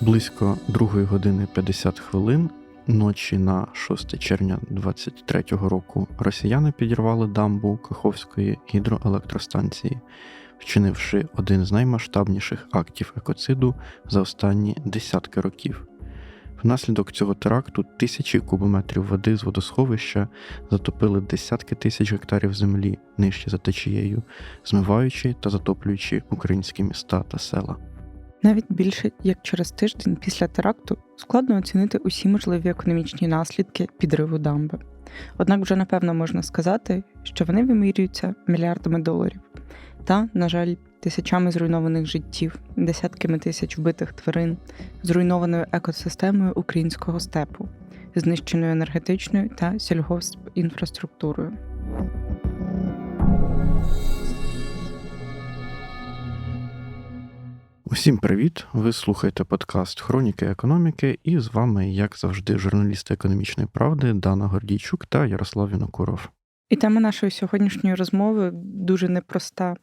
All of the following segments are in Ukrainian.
Близько 2 години 50 хвилин ночі на 6 червня 23-го року росіяни підірвали дамбу Каховської гідроелектростанції, вчинивши один з наймасштабніших актів екоциду за останні десятки років. Внаслідок цього теракту тисячі кубометрів води з водосховища затопили десятки тисяч гектарів землі нижче за течією, змиваючи та затоплюючи українські міста та села. Навіть більше як через тиждень після теракту складно оцінити усі можливі економічні наслідки підриву дамби. Однак вже напевно можна сказати, що вони вимірюються мільярдами доларів та, на жаль, тисячами зруйнованих життів, десятками тисяч вбитих тварин, зруйнованою екосистемою українського степу, знищеною енергетичною та сільгоспінфраструктурою. Усім привіт! Ви слухаєте подкаст Хроніки економіки, і з вами, як завжди, журналісти економічної правди Дана Гордійчук та Ярослав Вінокуров. І тема нашої сьогоднішньої розмови дуже непроста.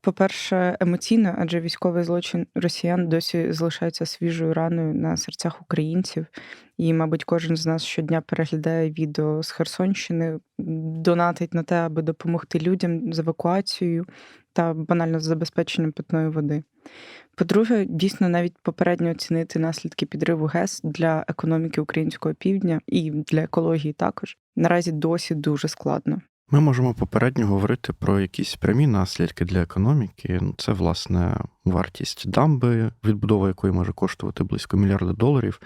По-перше, емоційно, адже військовий злочин росіян досі залишається свіжою раною на серцях українців. І, мабуть, кожен з нас щодня переглядає відео з Херсонщини, донатить на те, аби допомогти людям з евакуацією та банально з забезпеченням питної води. По-друге, дійсно навіть попередньо оцінити наслідки підриву ГЕС для економіки українського півдня і для екології також наразі досі дуже складно. Ми можемо попередньо говорити про якісь прямі наслідки для економіки. Ну, Це, власне, вартість дамби, відбудова якої може коштувати близько мільярда доларів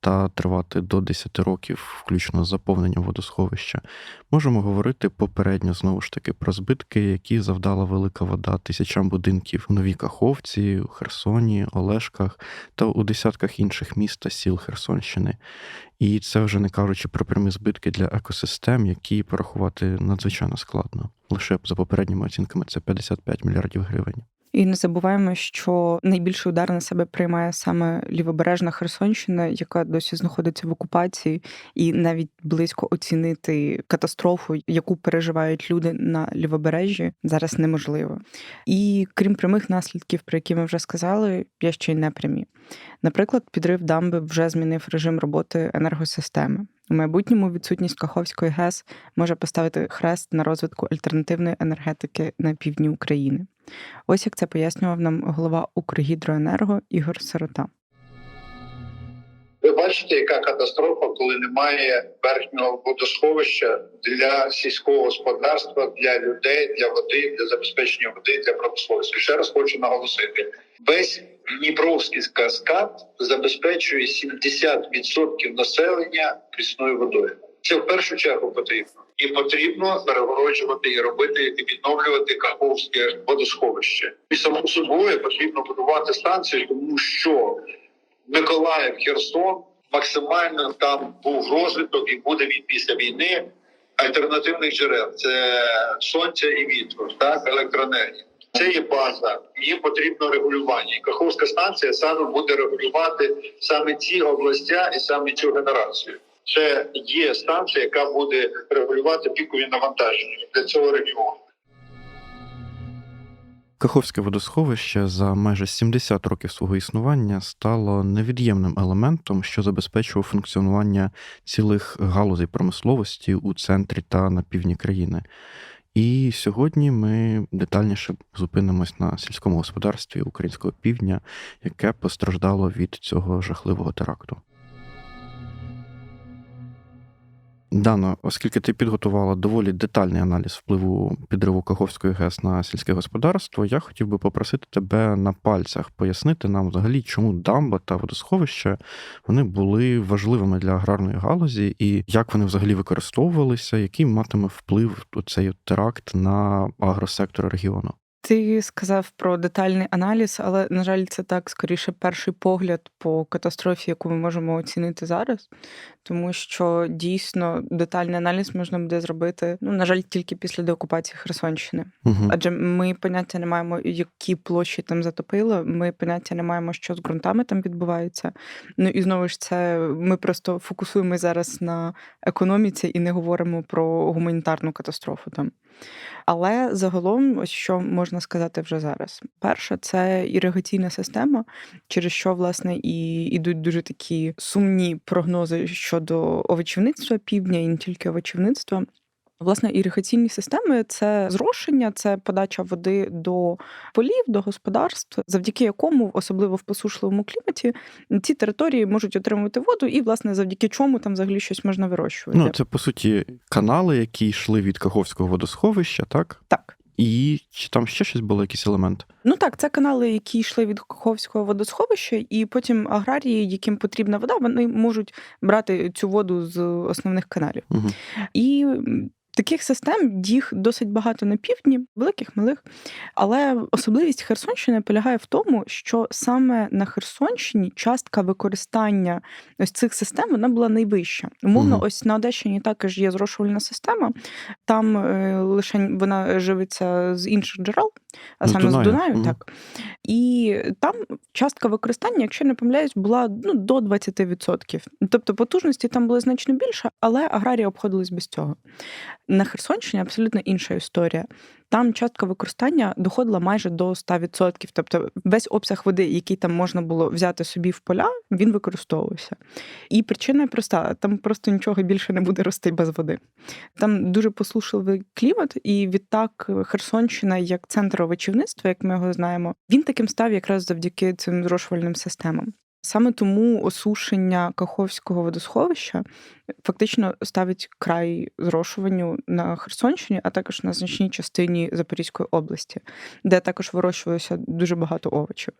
та тривати до 10 років, включно з заповненням водосховища. Можемо говорити попередньо знову ж таки про збитки, які завдала велика вода тисячам будинків в Новій Каховці, у Херсоні, Олешках та у десятках інших міст та сіл Херсонщини. І це вже не кажучи про прямі збитки для екосистем, які порахувати надзвичайно складно. Лише за попередніми оцінками це 55 мільярдів гривень. І не забуваємо, що найбільший удар на себе приймає саме лівобережна Херсонщина, яка досі знаходиться в окупації, і навіть близько оцінити катастрофу, яку переживають люди на лівобережжі, зараз неможливо. І крім прямих наслідків, про які ми вже сказали, є ще й непрямі. Наприклад, підрив дамби вже змінив режим роботи енергосистеми. У майбутньому відсутність Каховської ГЕС може поставити хрест на розвитку альтернативної енергетики на півдні України. Ось як це пояснював нам голова Укргідроенерго Ігор Сирота. Ви бачите, яка катастрофа, коли немає верхнього водосховища для сільського господарства, для людей, для води, для забезпечення води, для промисловості. Ще раз хочу наголосити: весь Дніпровський каскад забезпечує 70% населення прісною водою. Це в першу чергу потрібно. І потрібно перегороджувати і робити і відновлювати Каховське водосховище. І само собою потрібно будувати станції, тому що Миколаїв, Херсон максимально там був розвиток і буде він після війни альтернативних джерел. Це сонця і вітру, так електроенергія. Це є база, їм потрібно регулювання. Каховська станція саме буде регулювати саме ці областя і саме цю генерацію. Це є станція, яка буде регулювати пікові навантаження для цього регіону. Каховське водосховище за майже 70 років свого існування стало невід'ємним елементом, що забезпечував функціонування цілих галузей промисловості у центрі та на півдні країни. І сьогодні ми детальніше зупинимось на сільському господарстві українського півдня, яке постраждало від цього жахливого теракту. Дано, оскільки ти підготувала доволі детальний аналіз впливу підриву Каховської ГЕС на сільське господарство, я хотів би попросити тебе на пальцях пояснити нам взагалі, чому дамба та водосховища вони були важливими для аграрної галузі, і як вони взагалі використовувалися, який матиме вплив цей теракт на агросектор регіону. Ти сказав про детальний аналіз, але на жаль, це так скоріше перший погляд по катастрофі, яку ми можемо оцінити зараз, тому що дійсно детальний аналіз можна буде зробити, ну на жаль, тільки після деокупації Херсонщини. Угу. Адже ми поняття не маємо, які площі там затопило. Ми поняття не маємо, що з ґрунтами там відбувається. Ну і знову ж це ми просто фокусуємо зараз на економіці і не говоримо про гуманітарну катастрофу там. Але загалом, ось що можна можна сказати вже зараз. Перше, це іригаційна система, через що власне і ідуть дуже такі сумні прогнози щодо овочівництва півдня і не тільки овочівництва. Власне, іригаційні системи це зрошення, це подача води до полів, до господарств, завдяки якому, особливо в посушливому кліматі, ці території можуть отримувати воду, і, власне, завдяки чому там взагалі щось можна вирощувати. Ну, це по суті канали, які йшли від Каховського водосховища, так? Так. І чи там ще щось було, якийсь елемент? Ну так, це канали, які йшли від Каховського водосховища, і потім аграрії, яким потрібна вода, вони можуть брати цю воду з основних каналів. Угу. І таких систем їх досить багато на півдні, великих, малих. Але особливість Херсонщини полягає в тому, що саме на Херсонщині частка використання ось цих систем вона була найвища. Умовно, угу. ось на Одещині також є зрошувальна система. Там е, лише вона живиться з інших джерел, а З саме Дунаю. з Дунаю, Мгм. так. І там частка використання, якщо не помиляюсь, була ну, до 20%. Тобто потужності там були значно більше, але аграрії обходились без цього. На Херсонщині абсолютно інша історія. Там частка використання доходила майже до 100%. Тобто весь обсяг води, який там можна було взяти собі в поля, він використовувався. І причина проста: там просто нічого більше не буде рости без води. Там дуже посушливий клімат, і відтак Херсонщина, як центр овочівництва, як ми його знаємо, він таким став якраз завдяки цим зрошувальним системам. Саме тому осушення Каховського водосховища фактично ставить край зрошуванню на Херсонщині, а також на значній частині Запорізької області, де також вирощувалося дуже багато овочів.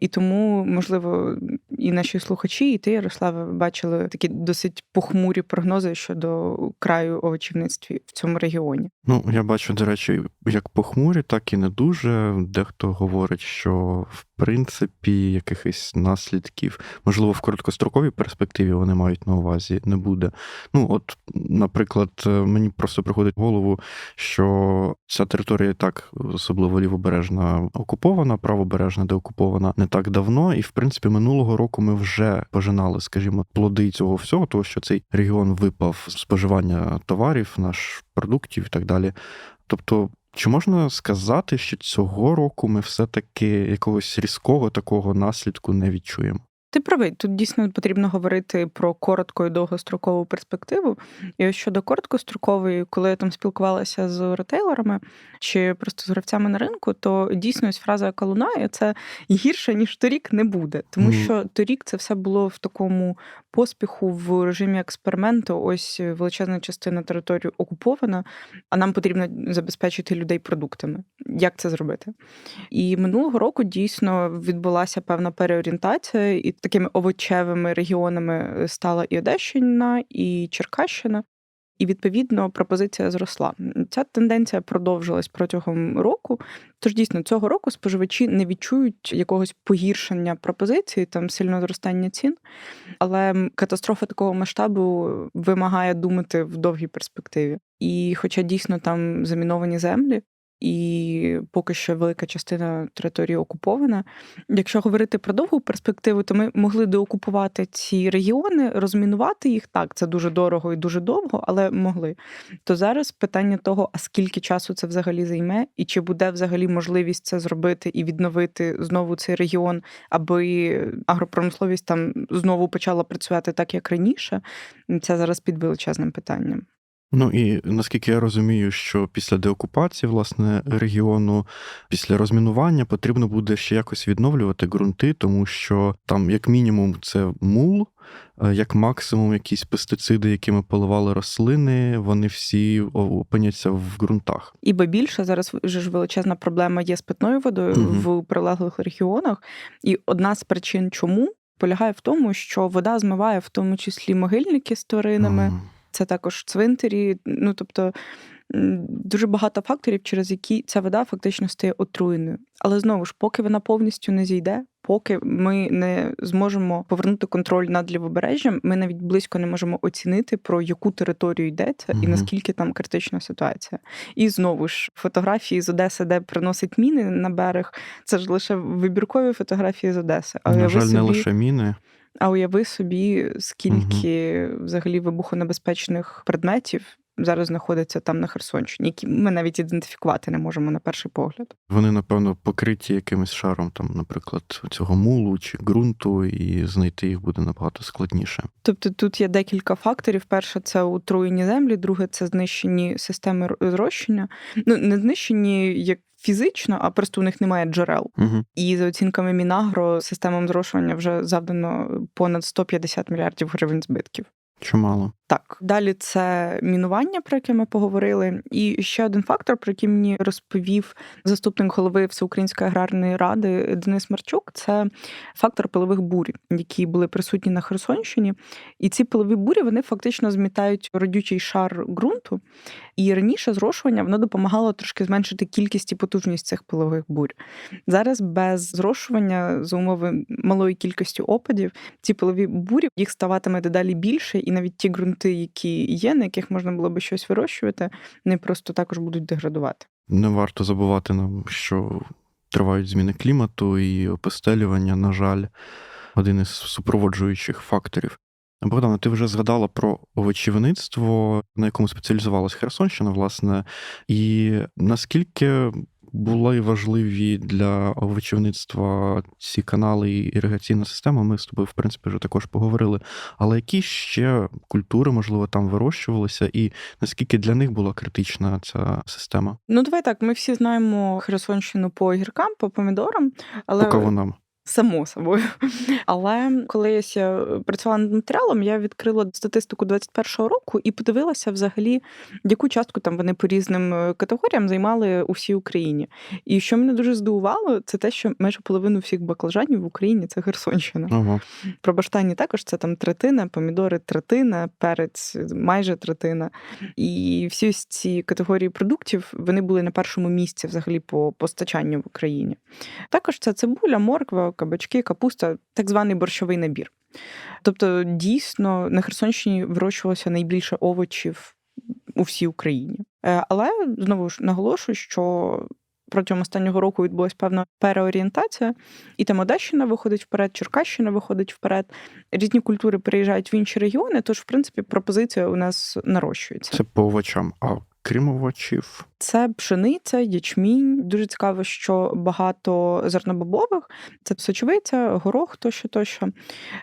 І тому, можливо, і наші слухачі, і ти, Ярославе, бачили такі досить похмурі прогнози щодо краю овочівництві в цьому регіоні. Ну, я бачу, до речі, як похмурі, так і не дуже. Дехто говорить, що в принципі якихось наслідків, можливо, в короткостроковій перспективі вони мають на увазі, не буде. Ну, от, наприклад, е, мені просто приходить в голову, що ця територія так, особливо лівобережна, окупована, правобережна, де окупована не так давно. І, в принципі, минулого року ми вже пожинали, скажімо, плоди цього всього, того, що цей регіон випав з споживання товарів, наш продуктів і так далі. Тобто. Чи можна сказати, що цього року ми все-таки якогось різкого такого наслідку не відчуємо? Ти правий, тут дійсно потрібно говорити про коротку і довгострокову перспективу. І ось щодо короткострокової, коли я там спілкувалася з ретейлерами чи просто з гравцями на ринку, то дійсно ось фраза, яка лунає, це гірше ніж торік не буде. Тому що торік це все було в такому поспіху в режимі експерименту. Ось величезна частина території окупована, а нам потрібно забезпечити людей продуктами. Як це зробити? І минулого року дійсно відбулася певна переорієнтація, і такими овочевими регіонами стала і Одещина, і Черкащина. І відповідно пропозиція зросла. Ця тенденція продовжилась протягом року. Тож дійсно цього року споживачі не відчують якогось погіршення пропозиції, там сильного зростання цін. Але катастрофа такого масштабу вимагає думати в довгій перспективі. І, хоча дійсно там заміновані землі, і поки що велика частина території окупована. Якщо говорити про довгу перспективу, то ми могли деокупувати ці регіони, розмінувати їх так. Це дуже дорого і дуже довго, але могли. То зараз питання того, а скільки часу це взагалі займе, і чи буде взагалі можливість це зробити і відновити знову цей регіон, аби агропромисловість там знову почала працювати так, як раніше. Це зараз під величезним питанням. Ну і наскільки я розумію, що після деокупації власне регіону, після розмінування потрібно буде ще якось відновлювати ґрунти, тому що там, як мінімум, це мул, е, як максимум, якісь пестициди, якими поливали рослини, вони всі опиняться в ґрунтах. І бо більше зараз вже ж величезна проблема є з питною водою Мгм. в прилеглих регіонах. І одна з причин, чому полягає в тому, що вода змиває в тому числі могильники з тваринами. М. Це також цвинтарі. Ну тобто дуже багато факторів, через які ця вода фактично стає отруєною. Але знову ж, поки вона повністю не зійде, поки ми не зможемо повернути контроль над лівобережжям, ми навіть близько не можемо оцінити про яку територію йдеться і наскільки там критична ситуація. І знову ж фотографії з Одеси, де приносять міни на берег, це ж лише вибіркові фотографії з Одеси. А На жаль, не лише міни. А уяви собі, скільки взагалі вибухонебезпечних предметів зараз знаходяться там на Херсонщині, які ми навіть ідентифікувати не можемо на перший погляд. Вони, напевно, покриті якимось шаром, там, наприклад, цього мулу чи ґрунту, і знайти їх буде набагато складніше. Тобто тут є декілька факторів. Перше, це отруєні землі, друге це знищені системи р- зрощення. Ну не знищені як фізично, а просто у них немає джерел. Угу. І за оцінками Мінагро, системам зрошування вже завдано понад 150 мільярдів гривень збитків. Чимало. Так, далі це мінування, про яке ми поговорили. І ще один фактор, про який мені розповів заступник голови Всеукраїнської аграрної ради Денис Марчук, це фактор пилових бурь, які були присутні на Херсонщині. І ці пилові бурі вони фактично змітають родючий шар ґрунту. І раніше зрошування воно допомагало трошки зменшити кількість і потужність цих пилових бурь. Зараз без зрошування за умови малої кількості опадів ці пилові бурі їх ставатиме дедалі більше, і навіть ті ґрунти, які є, на яких можна було би щось вирощувати, вони просто також будуть деградувати. Не варто забувати нам, що тривають зміни клімату і опостелювання, на жаль, один із супроводжуючих факторів. Богдана, ти вже згадала про овочівництво, на якому спеціалізувалась Херсонщина, власне, і наскільки були важливі для овочівництва ці канали і іригаційна система, ми з тобою, в принципі, вже також поговорили. Але які ще культури, можливо, там вирощувалися, і наскільки для них була критична ця система? Ну, давай так, ми всі знаємо Херсонщину по огіркам, по помідорам, але По кавунам. Само собою. Але коли я працювала над матеріалом, я відкрила статистику 21-го року і подивилася взагалі, яку частку там вони по різним е, категоріям займали у всій Україні. І що мене дуже здивувало, це те, що майже половину всіх баклажанів в Україні це Херсонщина. Ага. Про баштані також це там третина, помідори третина, перець майже третина. І всі ось ці категорії продуктів вони були на першому місці взагалі по постачанню в Україні. Також це цибуля, морква, кабачки, капуста, так званий борщовий набір. Тобто, дійсно, на Херсонщині вирощувалося найбільше овочів у всій Україні. Е, Але знову ж наголошую, що протягом останнього року відбулася певна переорієнтація, і там Одещина виходить вперед, Черкащина виходить вперед. Різні культури переїжджають в інші регіони, тож, в принципі, пропозиція у нас нарощується. Це по овочам. А крім овочів, Це пшениця, ячмінь. Дуже цікаво, що багато зернобобових це сочевиця, горох тощо тощо.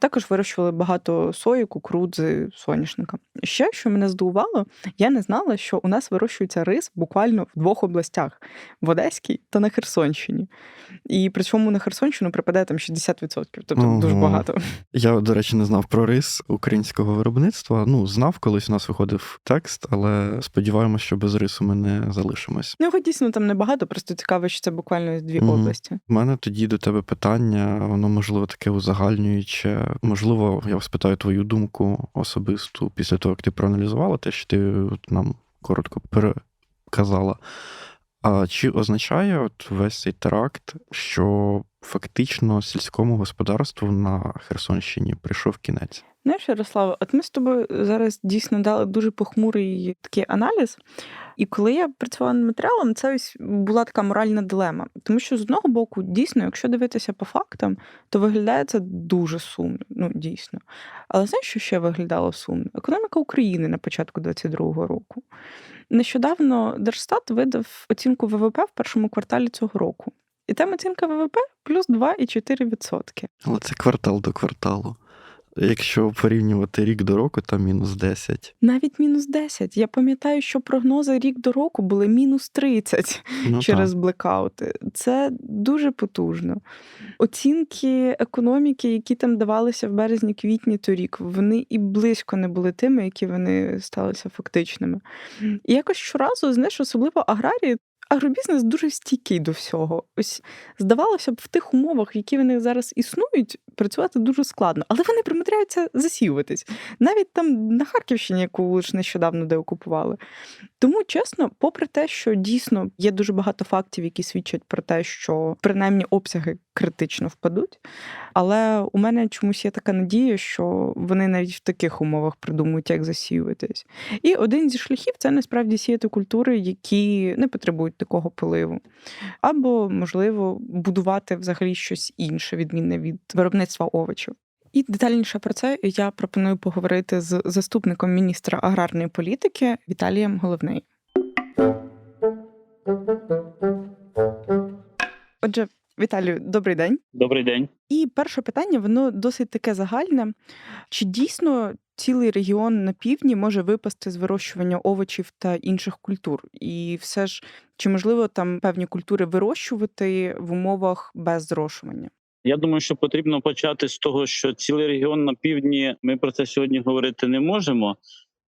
Також вирощували багато сої, кукурудзи, соняшника. Ще що мене здивувало, я не знала, що у нас вирощується рис буквально в двох областях: в Одеській та на Херсонщині. І при цьому на Херсонщину припадає там 60%, тобто Ого. дуже багато. я, до речі, не знав про рис українського виробництва. Ну, знав, колись у нас виходив текст, але сподіваємося, що без рису ми не залишимось. Ну, його дійсно там небагато, просто цікаво, що це буквально дві Мгм. області. У мене тоді до тебе питання, воно можливо таке узагальнююче. Можливо, я спитаю твою думку особисту після того, як ти проаналізувала те, що ти нам коротко переказала. А чи означає от весь цей теракт, що фактично сільському господарству на Херсонщині прийшов кінець? Знаєш, Ярослава, от ми з тобою зараз дійсно дали дуже похмурий такий аналіз. І коли я працювала над матеріалом, це ось була така моральна дилема. Тому що з одного боку, дійсно, якщо дивитися по фактам, то виглядає це дуже сумно. Ну, дійсно. Але знаєш, що ще виглядало сумно? Економіка України на початку 22-го року. Нещодавно Держстат видав оцінку ВВП в першому кварталі цього року. І там оцінка ВВП плюс 2,4%. Але це квартал до кварталу. Якщо порівнювати рік до року, там мінус 10. Навіть мінус 10. Я пам'ятаю, що прогнози рік до року були мінус 30 Ну, через так. блекаути. Це дуже потужно. Оцінки економіки, які там давалися в березні-квітні торік, вони і близько не були тими, які вони сталися фактичними. І якось щоразу, знаєш, особливо аграрії. Агробізнес дуже стійкий до всього. Ось здавалося б, в тих умовах, які вони зараз існують, працювати дуже складно, але вони примудряються засіюватись. Навіть там на Харківщині, яку лише нещодавно деокупували. Тому, чесно, попри те, що дійсно є дуже багато фактів, які свідчать про те, що принаймні обсяги критично впадуть. Але у мене чомусь є така надія, що вони навіть в таких умовах придумують, як засіюватись. І один зі шляхів це насправді сіяти культури, які не потребують такого поливу. Або, можливо, будувати взагалі щось інше, відмінне від виробництва овочів. І детальніше про це я пропоную поговорити з заступником міністра аграрної політики Віталієм Головнею. Отже, Віталію, добрий день. Добрий день. І перше питання, воно досить таке загальне. Чи дійсно цілий регіон на півдні може випасти з вирощування овочів та інших культур? І все ж, чи можливо там певні культури вирощувати в умовах без зрошування? Я думаю, що потрібно почати з того, що цілий регіон на півдні ми про це сьогодні говорити не можемо,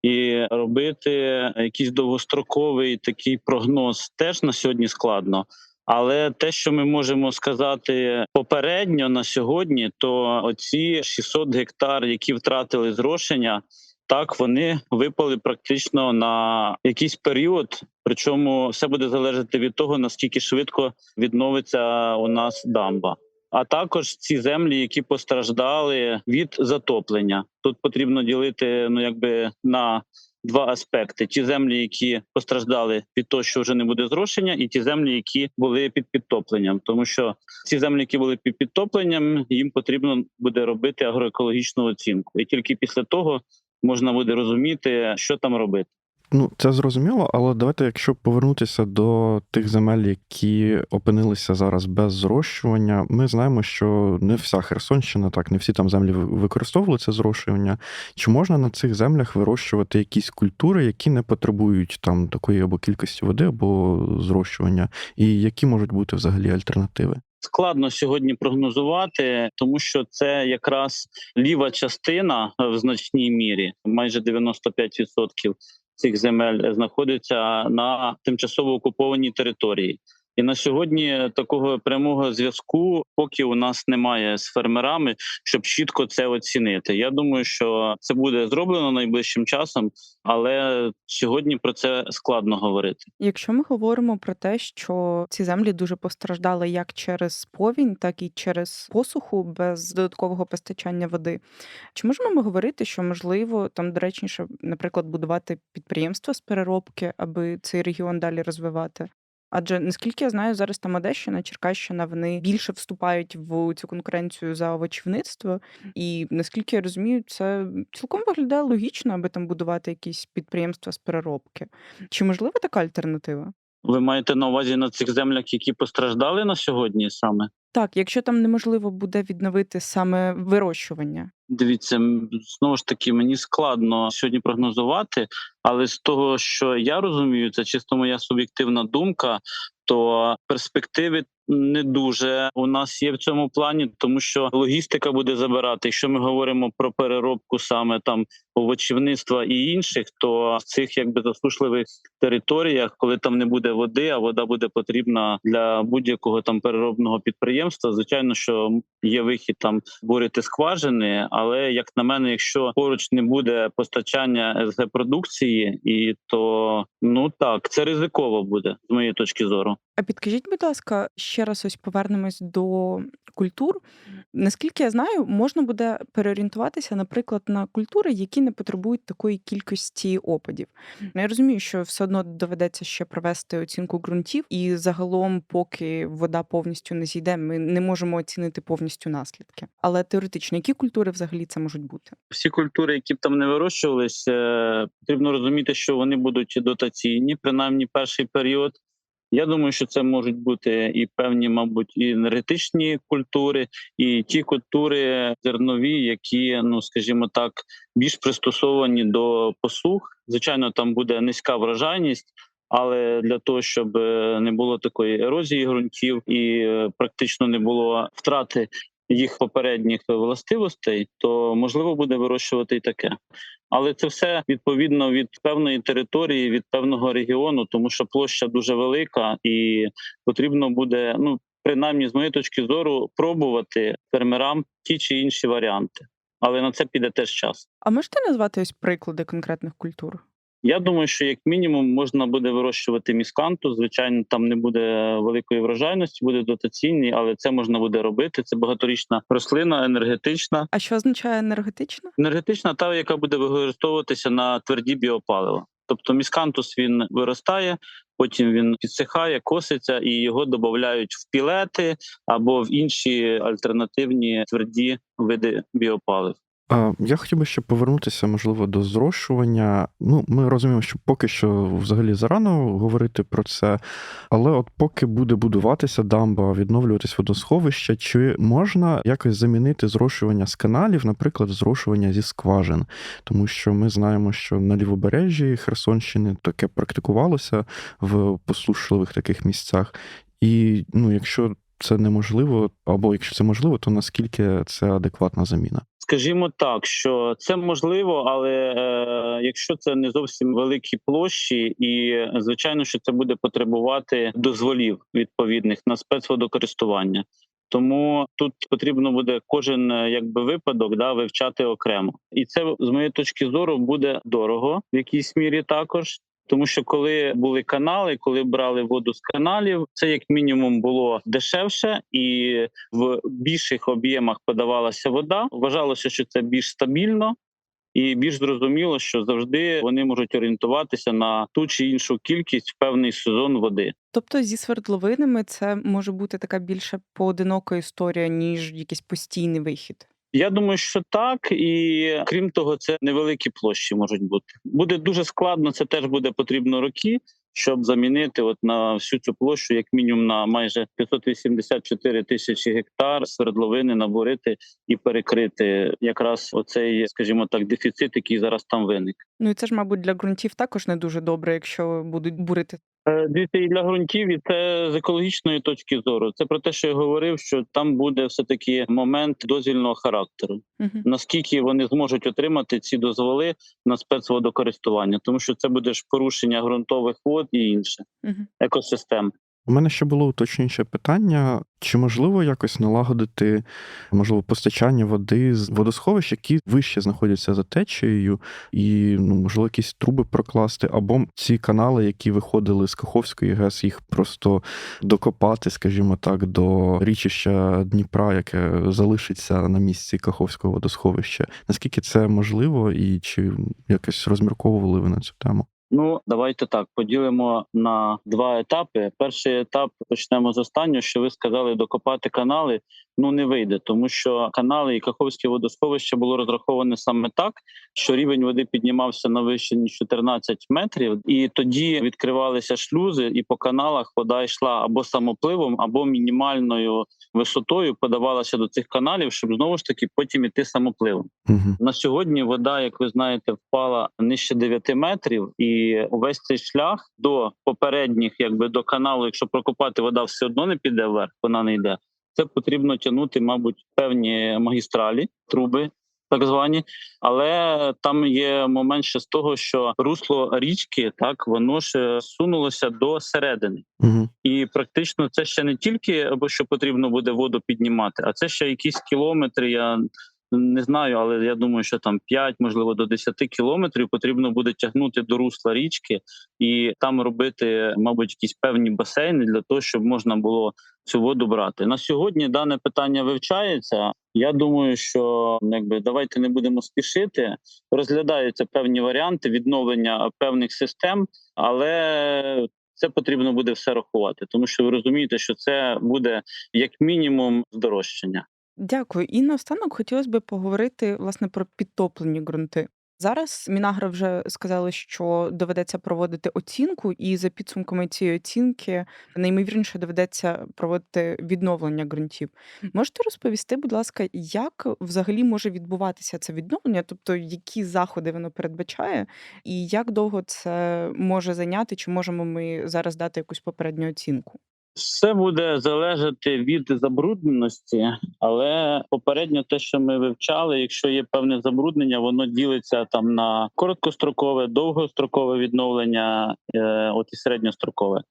і робити якийсь довгостроковий такий прогноз теж на сьогодні складно. Але те, що ми можемо сказати попередньо на сьогодні, то оці 600 гектар, які втратили зрошення, так вони випали практично на якийсь період. Причому все буде залежати від того наскільки швидко відновиться у нас дамба. А також ці землі, які постраждали від затоплення. Тут потрібно ділити ну якби на два аспекти: ті землі, які постраждали від того, що вже не буде зрошення, і ті землі, які були під підтопленням. Тому що ці землі, які були під підтопленням, їм потрібно буде робити агроекологічну оцінку, і тільки після того можна буде розуміти, що там робити. Ну, це зрозуміло, але давайте, якщо повернутися до тих земель, які опинилися зараз без зрощування, ми знаємо, що не вся Херсонщина, так, не всі там землі ви- використовували це зрошування. Чи можна на цих землях вирощувати якісь культури, які не потребують там такої або кількості води, або зрощування, і які можуть бути взагалі альтернативи? Складно сьогодні прогнозувати, тому що це якраз ліва частина е, в значній мірі, майже 95% цих земель знаходиться на тимчасово окупованій території. І на сьогодні такого прямого зв'язку, поки у нас немає з фермерами, щоб чітко це оцінити. Я думаю, що це буде зроблено найближчим часом, але сьогодні про це складно говорити. Якщо ми говоримо про те, що ці землі дуже постраждали як через повінь, так і через посуху без додаткового постачання води, чи можемо ми говорити, що можливо там доречніше, наприклад, будувати підприємства з переробки, аби цей регіон далі розвивати? Адже наскільки я знаю, зараз там Одещина, Черкащина вони більше вступають в цю конкуренцію за овочівництво, і наскільки я розумію, це цілком виглядає логічно, аби там будувати якісь підприємства з переробки. Чи можлива така альтернатива? Ви маєте на увазі на цих землях, які постраждали на сьогодні саме? Так, якщо там неможливо буде відновити саме вирощування. Дивіться, знову ж таки, мені складно сьогодні прогнозувати, але з того, що я розумію, це чисто моя суб'єктивна думка. То перспективи не дуже у нас є в цьому плані, тому що логістика буде забирати. Якщо ми говоримо про переробку саме там овочівництва і інших, то в цих якби засушливих територіях, коли там не буде води, а вода буде потрібна для будь-якого там переробного підприємства. Звичайно, що є вихід там бурити скважини, але як на мене, якщо поруч не буде постачання СГ продукції, і то ну так це ризиково буде з моєї точки зору. А підкажіть, будь ласка, ще раз ось повернемось до культур. Наскільки я знаю, можна буде переорієнтуватися, наприклад, на культури, які не потребують такої кількості опадів. Ну, Я розумію, що все одно доведеться ще провести оцінку ґрунтів, і загалом, поки вода повністю не зійде, ми не можемо оцінити повністю наслідки. Але теоретично, які культури взагалі це можуть бути? всі культури, які б там не вирощувалися, е, потрібно розуміти, що вони будуть дотаційні, принаймні перший період. Я думаю, що це можуть бути і певні, мабуть, і енергетичні культури, і ті культури зернові, які, ну скажімо так, більш пристосовані до посух. Звичайно, там буде низька врожайність. Але для того, щоб е, не було такої ерозії ґрунтів і е, практично не було втрати їх попередніх властивостей, то можливо буде вирощувати і таке. Але це все відповідно від певної території, від певного регіону, тому що площа дуже велика, і потрібно буде, ну принаймні, з моєї точки зору, пробувати фермерам ті чи інші варіанти. Але на це піде теж час. А можете назвати ось приклади конкретних культур? Я думаю, що як мінімум можна буде вирощувати місканту. Звичайно, там не буде великої врожайності, буде дотаційний, але це можна буде робити. Це багаторічна рослина, енергетична. А що означає енергетично? Енергетична та, яка буде використовуватися на тверді біопалива. Тобто міскантус він виростає, потім він підсихає, коситься і його додають в пілети або в інші альтернативні тверді види біопалив. А, Я хотів би ще повернутися, можливо, до зрошування. Ну, ми розуміємо, що поки що взагалі зарано говорити про це, але от поки буде будуватися дамба, відновлюватись водосховище, чи можна якось замінити зрошування з каналів, наприклад, зрошування зі скважин? Тому що ми знаємо, що на лівобережжі Херсонщини таке практикувалося в посушливих таких місцях. І ну, якщо це неможливо, або якщо це можливо, то наскільки це адекватна заміна? Скажімо так, що це можливо, але е, якщо це не зовсім великі площі, і звичайно, що це буде потребувати дозволів відповідних на спецводокористування. Тому тут потрібно буде кожен е, якби випадок да вивчати окремо, і це з моєї точки зору буде дорого в якійсь мірі також. Тому що коли були канали, коли брали воду з каналів, це як мінімум було дешевше, і в більших об'ємах подавалася вода. Вважалося, що це більш стабільно і більш зрозуміло, що завжди вони можуть орієнтуватися на ту чи іншу кількість в певний сезон води. Тобто зі свердловинами це може бути така більше поодинока історія, ніж якийсь постійний вихід. Я думаю, що так, і крім того, це невеликі площі можуть бути. Буде дуже складно. Це теж буде потрібно роки, щоб замінити от на всю цю площу, як мінімум на майже 584 тисячі гектар свердловини наборити і перекрити якраз оцей, скажімо так, дефіцит, який зараз там виник. Ну і це ж, мабуть, для ґрунтів також не дуже добре, якщо будуть бурити. Е, Дивіться, і для ґрунтів, і це з екологічної точки зору. Це про те, що я говорив, що там буде все таки момент дозвільного характеру. Угу. Наскільки вони зможуть отримати ці дозволи на спецводокористування, тому що це буде ж порушення ґрунтових вод і інше Угу. екосистем. У мене ще було уточнююче питання: чи можливо якось налагодити можливо постачання води з водосховищ, які вище знаходяться за течією, і ну можливо якісь труби прокласти, або ці канали, які виходили з Каховської ГЕС, їх просто докопати, скажімо так, до річища Дніпра, яке залишиться на місці Каховського водосховища. Наскільки це можливо, і чи якось розмірковували ви на цю тему? Ну давайте так поділимо на два етапи. Перший етап почнемо з останнього, що ви сказали, докопати канали. Ну не вийде, тому що канали і Каховське водосховище було розраховане саме так, що рівень води піднімався на вище ніж 14 метрів, і тоді відкривалися шлюзи, і по каналах вода йшла або самопливом, або мінімальною висотою подавалася до цих каналів, щоб знову ж таки потім іти самопливом. Угу. На сьогодні вода, як ви знаєте, впала нижче 9 метрів, і увесь цей шлях до попередніх, якби до каналу, якщо прокопати, вода все одно не піде вверх, вона не йде. Це потрібно тягнути, мабуть, певні магістралі, труби. Так звані, але там є момент ще з того, що русло річки так воно ж сунулося до середини, Угу. і практично це ще не тільки або що потрібно буде воду піднімати, а це ще якісь кілометри. Я не знаю, але я думаю, що там 5, можливо, до 10 кілометрів потрібно буде тягнути до русла річки і там робити, мабуть, якісь певні басейни для того, щоб можна було цю воду брати. На сьогодні дане питання вивчається. Я думаю, що якби давайте не будемо спішити. Розглядаються певні варіанти відновлення певних систем, але це потрібно буде все рахувати, тому що ви розумієте, що це буде як мінімум здорожчання. Дякую. І наостанок хотілося б поговорити власне про підтоплені ґрунти. Зараз Мінагра вже сказали, що доведеться проводити оцінку, і за підсумками цієї оцінки найімовірніше доведеться проводити відновлення ґрунтів. Можете розповісти, будь ласка, як взагалі може відбуватися це відновлення, тобто які заходи воно передбачає, і як довго це може зайняти, чи можемо ми зараз дати якусь попередню оцінку? Все буде залежати від забрудненості, але попередньо те, що ми вивчали, якщо є певне забруднення, воно ділиться там на короткострокове, довгострокове відновлення, е, от і середньострокове.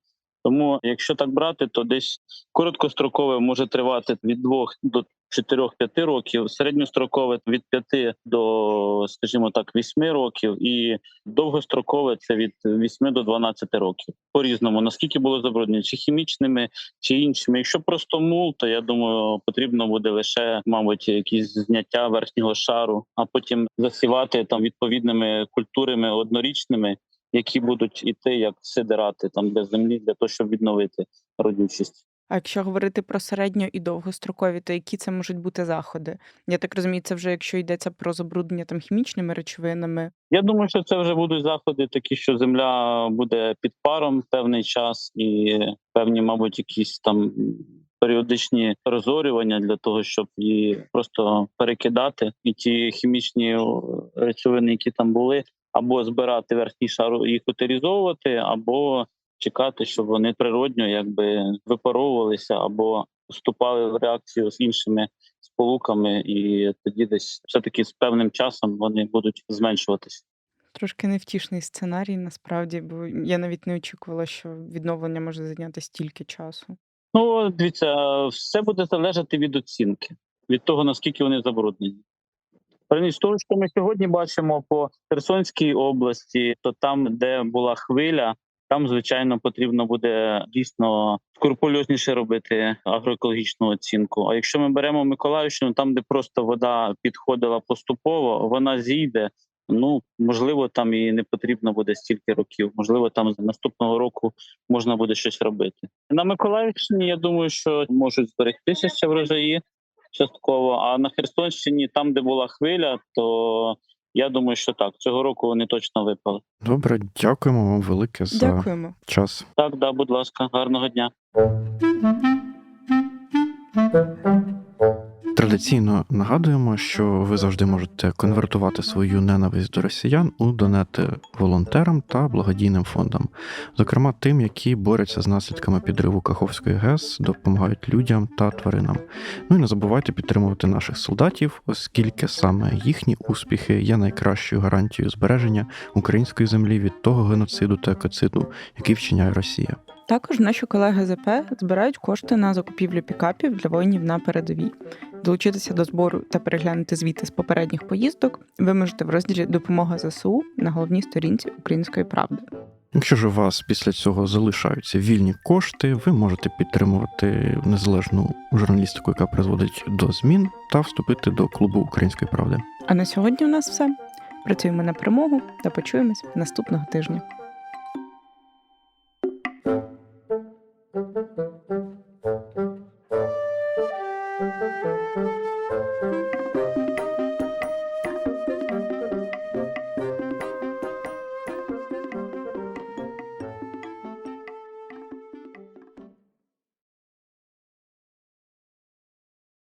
Тому, якщо так брати, то десь короткострокове може тривати від 2 до 4-5 років, середньострокове від 5 до, скажімо так, 8 років, і довгострокове це від 8 до 12 років. По різному наскільки було забруднено, чи хімічними, чи іншими. Якщо просто мул, то я думаю, потрібно буде лише, мабуть, якісь зняття верхнього шару, а потім засівати там відповідними культурами однорічними. Які будуть іти як сидирати там для землі для того, щоб відновити родючість. А якщо говорити про середньо і довгострокові, то які це можуть бути заходи? Я так розумію, це вже якщо йдеться про забруднення там хімічними речовинами. Я думаю, що це вже будуть заходи, такі, що земля буде під паром певний час, і певні, мабуть, якісь там періодичні розорювання для того, щоб її просто перекидати, і ті хімічні речовини, які там були, або збирати верхній шар, їх утилізовувати, або чекати, щоб вони природньо якби випаровувалися або вступали в реакцію з іншими сполуками, і тоді десь все таки з певним часом вони будуть зменшуватися. Трошки невтішний сценарій, насправді, бо я навіть не очікувала, що відновлення може зайняти стільки часу. Ну дивіться, все буде залежати від оцінки, від того наскільки вони забруднені. З того, що ми сьогодні бачимо по Херсонській області, то там, де була хвиля, там звичайно потрібно буде дійсно скрупульозніше робити агроекологічну оцінку. А якщо ми беремо Миколаївщину, там де просто вода підходила поступово, вона зійде. Ну можливо, там і не потрібно буде стільки років. Можливо, там з наступного року можна буде щось робити. На Миколаївщині я думаю, що можуть зберегтися ще врожаї частково. А на Херсонщині, там де була хвиля, то я думаю, що так цього року вони точно випали. Добре, дякуємо вам велике за Дякуємо. час. Так, да, будь ласка, гарного дня. Традиційно нагадуємо, що ви завжди можете конвертувати свою ненависть до росіян у донети волонтерам та благодійним фондам, зокрема тим, які борються з наслідками підриву Каховської ГЕС, допомагають людям та тваринам. Ну і не забувайте підтримувати наших солдатів, оскільки саме їхні успіхи є найкращою гарантією збереження української землі від того геноциду та екоциду, який вчиняє Росія. Також наші колеги ЗП збирають кошти на закупівлю пікапів для воїнів на передовій. Долучитися до збору та переглянути звіти з попередніх поїздок ви можете в розділі Допомога ЗСУ на головній сторінці Української правди. Якщо ж у вас після цього залишаються вільні кошти, ви можете підтримувати незалежну журналістику, яка призводить до змін, та вступити до клубу Української правди. А на сьогодні у нас все. Працюємо на перемогу та почуємось наступного тижня.